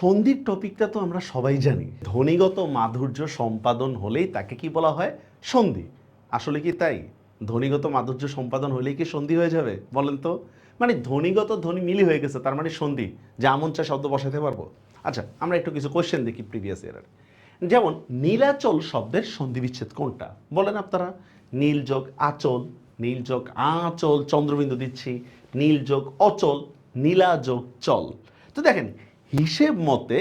সন্ধির টপিকটা তো আমরা সবাই জানি। ধ্বনিগত মাধুর্য সম্পাদন হলেই তাকে কি বলা হয়? সন্ধি। আসলে কি তাই? ধ্বনিগত মাধুর্য সম্পাদন হলেই কি সন্ধি হয়ে যাবে? বলেন তো। মানে ধ্বনিগত ধ্বনি মিলি হয়ে গেছে, তার মানে সন্ধি। যা আমন চায় শব্দ বসাতে পারব। আচ্ছা আমরা একটু কিছু কোয়েশ্চেন দেখি প্রিভিয়াস ইয়ারের যেমন, নীলাচল শব্দের সন্ধি বিচ্ছেদ কোনটা? বলেন আপনারা। নীল যোগ আচল, নীল যোগ আচল, চন্দ্রবিন্দু দিচ্ছি। নীল যোগ অচল, নীলা যোগ চল। তো দেখেন হিসেব মতে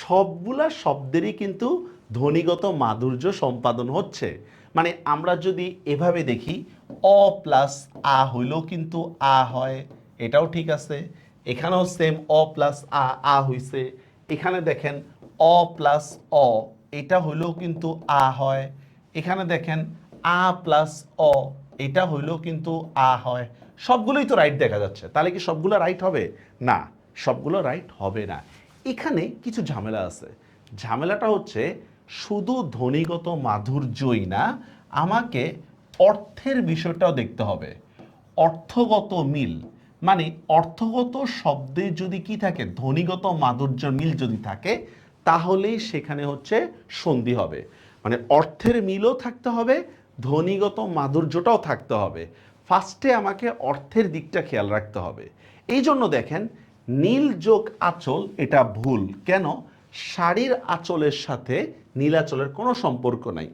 সবগুলা শব্দেরই কিন্তু ধ্বনিগত মাধুর্য সম্পাদন হচ্ছে। মানে আমরা যদি এভাবে দেখি, অ প্লাস আ হইলেও কিন্তু আ হয়, এটাও ঠিক আছে। এখানেও সেম অ প্লাস আ আ হইছে। এখানে দেখেন অ প্লাস অ, এটা হইলেও কিন্তু আ হয়। এখানে দেখেন আ প্লাস অ, এটা হইলেও কিন্তু আ হয়। সবগুলোই তো রাইট দেখা যাচ্ছে। তাহলে কি সবগুলো রাইট হবে? না। সবগুলো রাইট হবে না। এখানে কিছু ঝামেলা আছে। ঝামেলাটা হচ্ছে শুধু ধ্বনিগত মাধুর্যই না, আমাকে অর্থের বিষয়টাও দেখতে হবে। অর্থগত মিল মানে অর্থগত শব্দে যদি কি থাকে, ধ্বনিগত মাধুর্য মিল যদি থাকে, তাহলেই সেখানে হচ্ছে সন্ধি হবে। মানে অর্থের মিলও থাকতে হবে, ধ্বনিগত মাধুর্যটাও থাকতে হবে। ফার্স্টে আমাকে অর্থের দিকটা খেয়াল রাখতে হবে। এই জন্য দেখেন নীল যোগ আঁচল এটা ভুল। কেন? শাড়ির আঁচলের সাথে নীলাচলের কোনো সম্পর্ক নাই।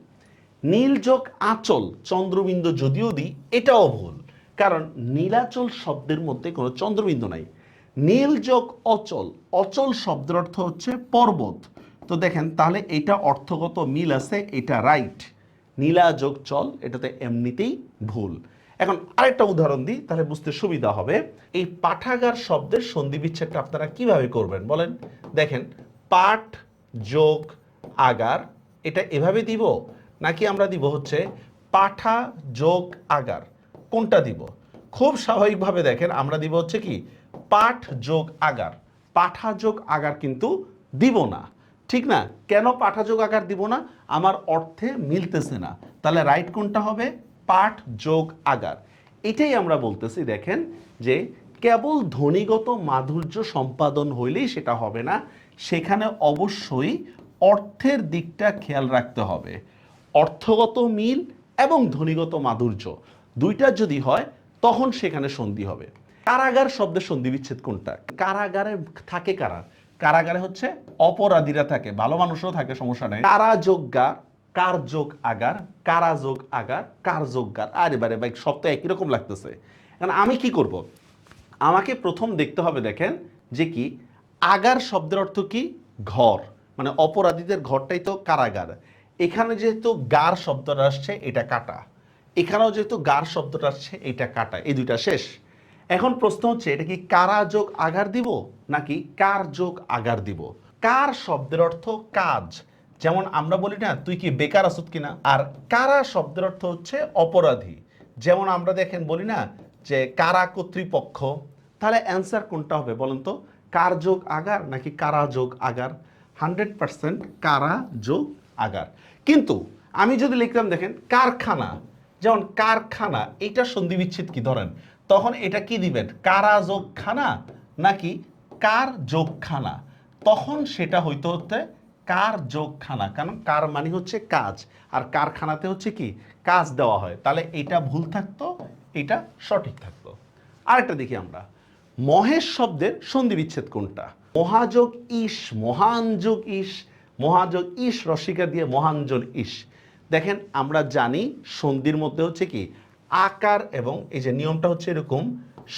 নীল যোগ আঁচল চন্দ্রবিন্দু যদিও দিই, এটাও ভুল। কারণ নীলাচল শব্দের মধ্যে কোনো চন্দ্রবিন্দু নাই। নীল যোগ অচল অচল শব্দের অর্থ হচ্ছে পর্বত। তো দেখেন, তাহলে এটা অর্থগত মিল আছে, এটা রাইট। নীলা যোগ চল, এটাতে এমনিতেই ভুল। এখন আরেকটা উদাহরণ দিই, তাহলে বুঝতে সুবিধা হবে। এই পাঠাগার শব্দের সন্ধি বিচ্ছেদটা আপনারা কীভাবে করবেন বলেন? দেখেন, পাঠ যোগ আগার, এটা এভাবে দিব? নাকি আমরা দিব হচ্ছে পাঠা যোগ আগার? কোনটা দিব? খুব স্বাভাবিকভাবে দেখেন, আমরা দিব হচ্ছে কি, পাঠ যোগ আগার। পাঠা যোগ আগার কিন্তু দিব না। ঠিক না? কেন পাঠা যোগ আগার দিব না? আমার অর্থে মিলতেছে না। তাহলে রাইট কোনটা হবে? পাঠ যোগ আগার। এটাই আমরা বলতেছি, দেখেন, যে কেবল ধ্বনিগত মাধুর্য সম্পাদন হইলেই সেটা হবে না, সেখানে অবশ্যই অর্থের দিকটা খেয়াল রাখতে হবে। অর্থগত মিল এবং ধ্বনিগত মাধুর্য দুইটা যদি হয়, তখন সেখানে সন্ধি হবে। কারাগার শব্দের সন্ধি বিচ্ছেদ কোনটা? কারাগারে থাকে কারা? কারাগারে হচ্ছে অপরাধীরা থাকে, ভালো মানুষও থাকে, সমস্যা নেই। কারা যোগগার কার যোগ আগার কারা যোগ আগার কার যোগগার আরে বারে ভাই, সব তো একই রকম লাগতেছে। এখন আমি কি করব? আমাকে প্রথম দেখতে হবে, দেখেন, যে কি, আগার শব্দের অর্থ কি? ঘর। মানে অপরাধীদের ঘরটাই তো কারাগার। এখানে যেহেতু গার শব্দটা আসছে, এটা কাটা। এখানেও যেহেতু গার শব্দটা আসছে, এটা কাটা। এই দুইটা শেষ। এখন প্রশ্ন হচ্ছে, এটা কি কারা যোগ আগার দিব, নাকি কার যোগ আগার দিব? কার শব্দের অর্থ কাজ? যেমন আমরা বলি না, তুই কি বেকার আসত কিনা? আর কারা শব্দের অর্থ হচ্ছে অপরাধী? যেমন আমরা দেখেন বলি না যে কারা কর্তৃপক্ষ? তাহলে অ্যান্সার কোনটা হবে বলেন তো? কার যোগ আগার নাকি কারা যোগ আগার? হান্ড্রেড পার্সেন্ট কারা যোগ আগার। কিন্তু আমি যদি লিখতাম দেখেন, কারখানা। যেমন কারখানা এটা সন্ধি বিচ্ছেদ কি ধরেন? তখন এটা কি দিবেন? কারা যোগ খানা নাকি কার যোগ খানা তখন সেটা হইতে হতে কার যোগখানা? কারণ কার মানে হচ্ছে কাজ, আর কারখানাতে হচ্ছে কি? কাজ দেওয়া হয়। তাহলে এটা ভুল থাকতো, এটা সঠিক থাকতো। আরেকটা দেখি আমরা। মহেশ শব্দের সন্ধি বিচ্ছেদ কোনটা? মহাযোগ ইস মহান যোগ ইস মহাযোগ ইস রসিকা দিয়ে মহানজন ইস দেখেন, আমরা জানি সন্ধির মধ্যে হচ্ছে কি? আকার এবং এই যে নিয়মটা হচ্ছে এরকম,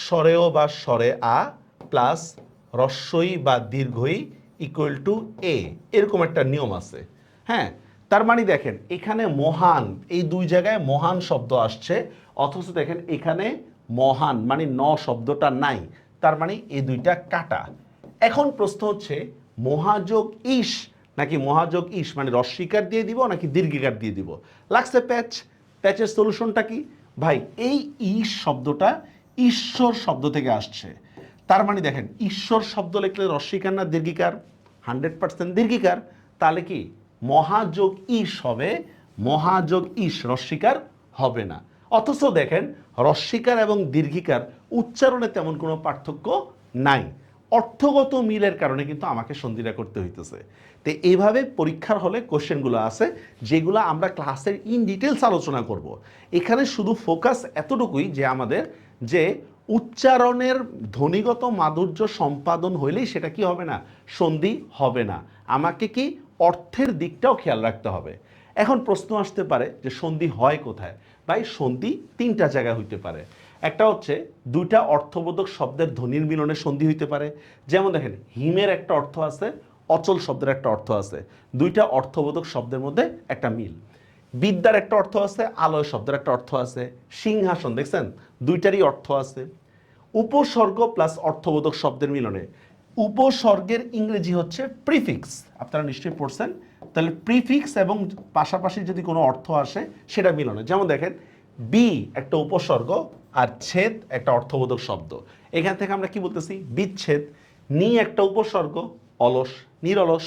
স্বরেও বা স্বরে আ প্লাস রস্বই বা দীর্ঘই ইকুয়াল টু এ এরকম একটা নিয়ম আছে। হ্যাঁ তার মানে দেখেন, এখানে মহান, এই দুই জায়গায় মহান শব্দ আসছে, অথচ দেখেন এখানে মহান মানে ন শব্দটা নাই, তার মানে এই দুইটা কাটা। এখন প্রশ্ন হচ্ছে, মহাযোগ ইস নাকি মহাযোগ ইস মানে রস্বীকার দিয়ে দিব নাকি দীর্ঘিকার দিয়ে দিব? লাগছে প্যাচ। প্যাচের সলিউশনটা কি? ভাই, এই ইস শব্দটা ঈশ্বর শব্দ থেকে আসছে। তার মানে দেখেন, ঈশ্বর শব্দ লিখলে রস্বীকার না দীর্ঘিকার? Hundred percent দীর্ঘিকার। তাহলে কি? মহাযোগ ইস হবে, মহাযোগ ইস রস্বীকার হবে না। অথচ দেখেন রস্বীকার এবং দীর্ঘিকার উচ্চারণে তেমন কোনো পার্থক্য নাই। অর্থগত মিলের কারণে কিন্তু আমাকে সন্ধিটা করতে হইতেছে। তো এইভাবে পরীক্ষার হলে কোশ্চেনগুলো আছে, যেগুলো আমরা ক্লাসের ইন ডিটেলস আলোচনা করব। এখানে শুধু ফোকাস এতটুকুই যে আমাদের যে উচ্চারণের ধ্বনিগত মাধুর্য সম্পাদন হইলেই সেটা কি হবে না? সন্ধি হবে না। আমাকে কি অর্থের দিকটাও খেয়াল রাখতে হবে। এখন প্রশ্ন আসতে পারে যে সন্ধি হয় কোথায়? ভাই, সন্ধি তিনটা জায়গায় হইতে পারে। একটা হচ্ছে দুইটা অর্থবোধক শব্দের ধ্বনির মিলনে সন্ধি হইতে পারে। যেমন দেখেন, হিমের একটা অর্থ আছে, অচল শব্দের একটা অর্থ আছে। দুইটা অর্থবোধক শব্দের মধ্যে একটা মিল। বিদ্যার একটা অর্থ আছে, আলয় শব্দের একটা অর্থ আছে, সিংহাসন, দেখছেন? দুইটারই অর্থ আছে। উপসর্গ প্লাস অর্থবোধক শব্দের মিলনে। উপসর্গের ইংরেজি হচ্ছে প্রিফিক্স আপনারা নিশ্চয়ই পড়ছেন। তাহলে প্রিফিক্স এবং পাশাপাশি যদি কোনো অর্থ আসে, সেটা মিলনে। যেমন দেখেন বি একটা উপসর্গ আর ছেদ একটা অর্থবোধক শব্দ। এখান থেকে আমরা কি বলতেছি? বিচ্ছেদ। নি একটা উপসর্গ, অলস, নিরলস।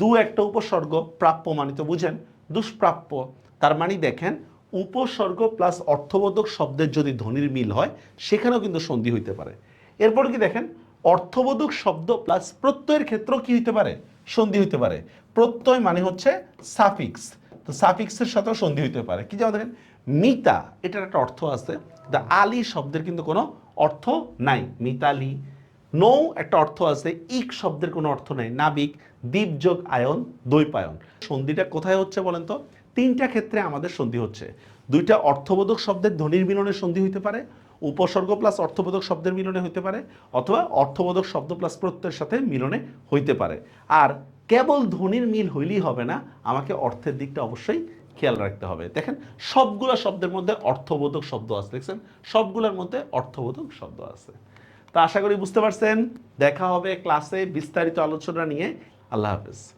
দু একটা উপসর্গ প্রাপ্য মানিত বুঝেন? দুষ্প্রাপ্য। তার মানে দেখেন, উপসর্গ প্লাস অর্থবোধক শব্দের যদি ধ্বনির মিল হয়, সেখানেও কিন্তু সন্ধি হইতে পারে। এরপর কি দেখেন, অর্থবোধক শব্দ প্লাস প্রত্যয়ের ক্ষেত্রেও কি হইতে পারে? সন্ধি হইতে পারে। প্রত্যয় মানে হচ্ছে সাফিক্স তো সাফিক্সের সাথেও সন্ধি হইতে পারে। কি যেমন দেখেন, মিতা, এটার একটা অর্থ আছে। দ্য আলী শব্দের কিন্তু কোনো অর্থ নাই। মিতালি। নৌ একটা অর্থ আছে, ইক শব্দের কোনো অর্থ নেই। নাবিক, দ্বীপযোগ, আয়ন, দ্বৈপায়ন। সন্ধিটা কোথায় হচ্ছে বলেন তো? তিনটা ক্ষেত্রে আমাদের সন্ধি হচ্ছে। দুইটা অর্থবোধক শব্দের ধ্বনির মিলনে সন্ধি হইতে পারে, উপসর্গ প্লাস অর্থবোধক শব্দের মিলনে হইতে পারে, অথবা অর্থবোধক শব্দ প্লাস প্রত্যয়ের সাথে মিলনে হইতে পারে। আর কেবল ধ্বনির মিল হইলেই হবে না, আমাকে অর্থের দিকটা অবশ্যই খেয়াল রাখতে হবে। দেখেন, সবগুলা শব্দের মধ্যে অর্থবোধক শব্দ আছে, দেখছেন? সবগুলোর মধ্যে অর্থবোধক শব্দ আছে। তা আশা করি বুঝতে পারছেন। দেখা হবে ক্লাসে বিস্তারিত আলোচনা নিয়ে। আল্লাহ হাফেজ।